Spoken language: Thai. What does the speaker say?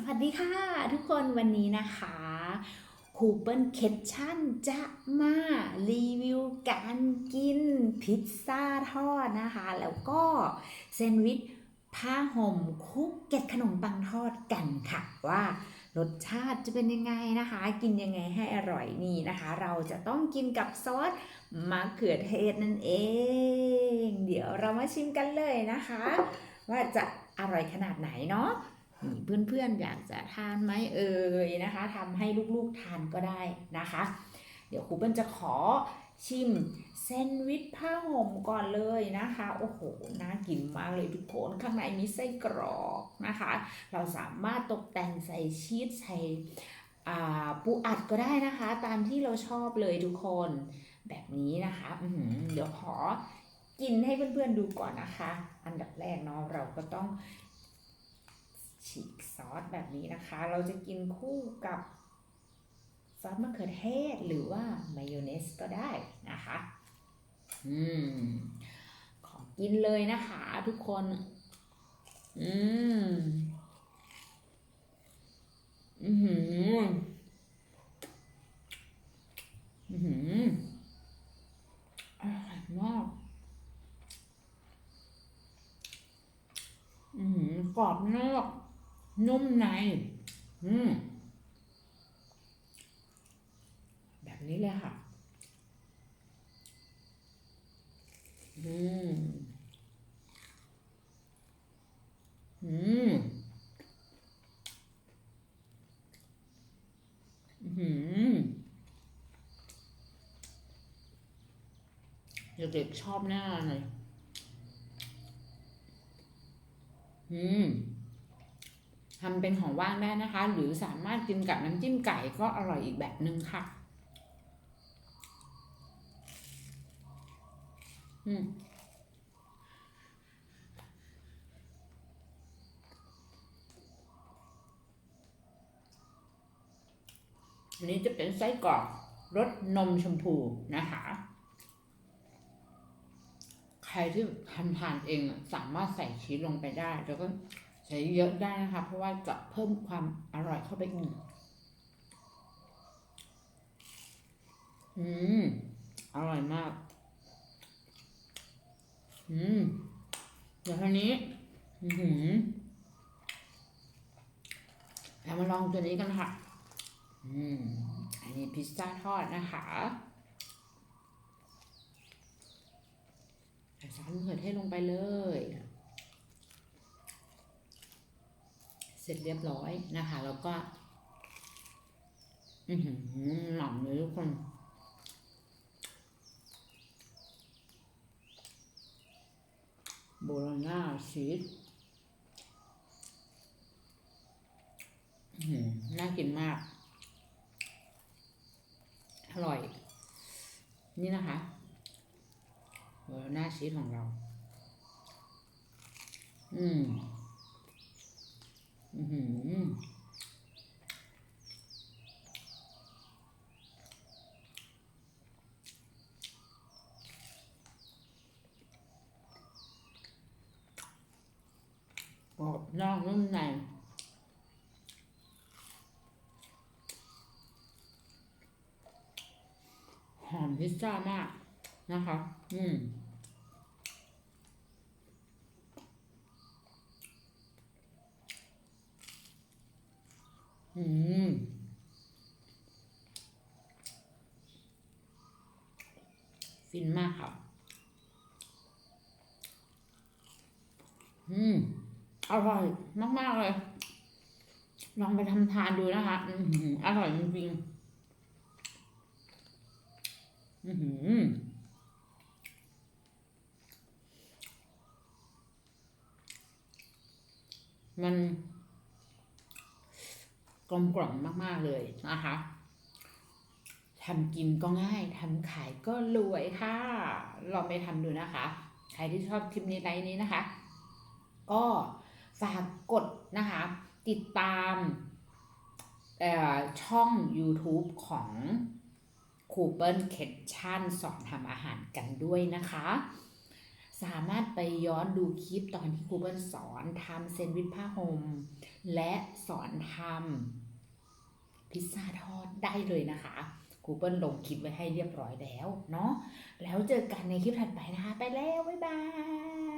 สวัสดีค่ะทุกคนวันนี้นะคะคูเปิลเคทชั่นจะมารีวิวการกินพิซซ่าทอดนะคะ แล้วก็แซนด์วิชผ้าห่มคุกเก็ตขนมปังทอดกันค่ะว่ารสชาติจะเป็นยังไงนะคะ กินยังไงให้อร่อยนี่นะคะ เราจะต้องกินกับซอสมะเขือเทศนั่นเอง เดี๋ยวเรามาชิมกันเลยนะคะ ว่าจะอร่อยขนาดไหนเนาะ เพื่อนๆอยากจะทานไหมเอ่ยนะคะทำให้ลูกๆทานก็ได้นะคะ เดี๋ยวครูเปิ้ลจะขอชิมแซนด์วิชผ้าห่มก่อนเลยนะคะ โอ้โห น่ากินมากเลยทุกคน ข้างในมีไส้กรอกนะคะ เราสามารถตกแต่งใส่ชีสใส่ปูอัดก็ได้นะคะ ตามที่เราชอบเลยทุกคน แบบนี้นะคะเดี๋ยวขอกินให้เพื่อนๆดูก่อนนะคะ อันดับแรกเนาะเราก็ต้อง ฉีกซอสแบบนี้นะคะ เราจะกินคู่กับซอสมะเขือเทศหรือว่ามายองเนสก็ได้นะคะอืมขอกินเลยนะคะทุกคน อืมอือหืออือหือร่อยมากอือหือกรอบนอก นุ่มใน อืม แบบนี้เลยค่ะ อืม อืมอืมเด็กๆชอบแน่เลย อืม ทำเป็นของว่างได้นะคะ หรือสามารถกินกับน้ำจิ้มไก่ก็อร่อยอีกแบบหนึ่งค่ะ อืมอันนี้จะเป็นไส้กรอกรสนมชมพูนะคะ ใครที่ทำทานเองสามารถใส่ชีสลงไปได้ แล้วก็ ใช้เยอะได้นะคะ เพราะว่าจะเพิ่มความอร่อยเข้าไปอีกอืม อร่อยมาก อืม เดี๋ยวทีนี้ อือหือเรามาลองตัวนี้กันค่ะ อืม อันนี้พิซซ่าทอดนะคะใส่ซอสมะเขือเทศลงไปเลย เสร็จเรียบร้อยนะคะ แล้วก็ อือหือหนำเลยทุกคนโบโลน่าชีสอื้อหือน่ากินมาก อร่อย นี่นะคะโบโลน่าชีสของเรา อืมอือหือ กรอบนอกนุ่มในหอมพิซซ่ามากนะคะ อืม อืมฟินมากค่ะ อืม อร่อยมาก ๆ เลย ลองไปทำทานดูนะคะ อือหือร่อยจริงๆอือหือมัน กลมกล่อมมาก ๆ เลยนะคะทำกินก็ง่ายทำขายก็รวยค่ะ ลองไปทำดูนะคะ ใครที่ชอบคลิปนี้ไลน์นี้นะคะ ก็ฝากกดนะคะ ติดตามช่อง YouTube ของคูเปิลเคทชั่นสอนทำอาหารกันด้วยนะคะ สามารถไปย้อนดูคลิปตอนที่ครูเปิลสอนทำแซนด์วิชผ้าห่มและสอนทำ พิซซ่าทอดได้เลยนะคะครูเปิ้ลลงคลิปไว้ให้เรียบร้อยแล้วเนาะแล้วเจอกันในคลิปถัดไปนะคะ ไปแล้ว บ๊ายบาย